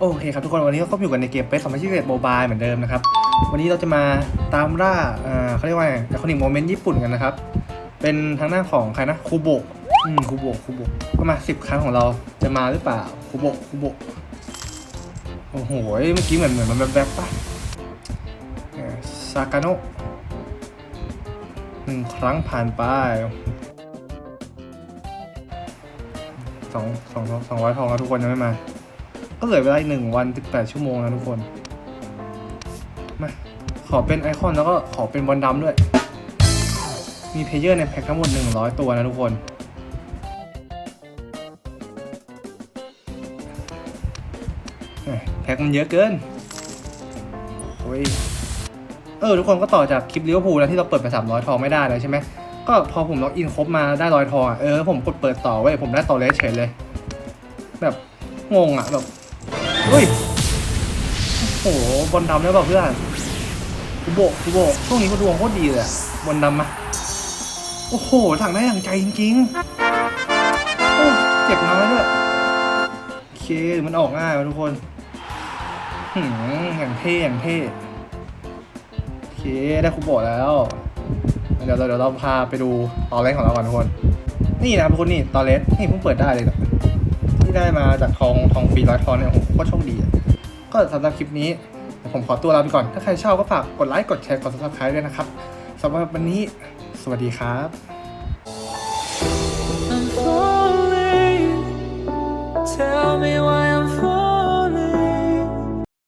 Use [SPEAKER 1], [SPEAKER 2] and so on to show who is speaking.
[SPEAKER 1] โอเคครับทุกคนวันนี้ก็อยู่กันในเกมเปสสองพันยี่สิบเอ็ดโมบายเหมือนเดิมนะครับ วันนี้เราจะมาตามล่าอ่าเขาเรียกว่าไงแต่คอนิกโมเมนต์ญี่ปุ่นกันนะครับ เป็นทางหน้าของใครนะคูโบะอืมคูโบะคูโบะก็มาสิบครั้งของเราจะมาหรือเปล่าคูโบะคูโบะโอ้โหเมื่อกี้เหมือนเหมือนมันแบบแบบปะซากาโนะหนึ่งครั้งผ่านไปสองสองสองร้อยทองแล้วทุกคนยังไม่มา ก็เหลือเวลาหนึ่งวันสิบแปดชั่วโมงนะทุกคนมาขอเป็นไอคอนแล้วก็ขอเป็นบอลดำด้วย มีเพลเยอร์ในแพ็คทั้งหมด 100 ตัวนะทุกคน แพ็คมันเยอะเกินโอ้ยเออทุกคนก็ต่อจากคลิปลิเวอร์พูลแล้วที่เราเปิดไป300 ทองไม่ได้เลยใช่ไหม ก็พอผมล็อกอินครบมาได้ร้อยทองอะเออผมกดเปิดต่อไว้ยผมได้ต่อเลสเฉยเลย แบบงงอะแบบ เฮ้ย โอ้โห บอลดำได้เปล่าเพื่อนกูโบกกูโบกช่วงนี้ก็ดวงโคตรดีเลยบอลดำมาโอ้โหสั่งได้อย่างใจจริงๆโอ้เจ็บน้อยด้วย โอเค มันออกง่ายทุกคนหืมอย่างเท่อย่างเท่ โอเค ได้คูโบกแล้ว เดี๋ยวเราเดี๋ยวเราพาไปดูตอนเล่นของเราก่อนทุกคน นี่นะทุกคนนี่ตอนเล่นนี่เพิ่งเปิดได้เลยนี่ยที่ ได้มาจากทองทองฟรีร้อยทองเนี่ยโอ้โหโคตรโชคดีอะก็สำหรับคลิปนี้ผมขอตัวลาไปก่อน ถ้าใครชอบก็ฝากกดไลค์กดแชร์กด subscribe ด้วยนะครับสำหรับวันนี้ สวัสดีครับ
[SPEAKER 2] I'm falling. Tell me why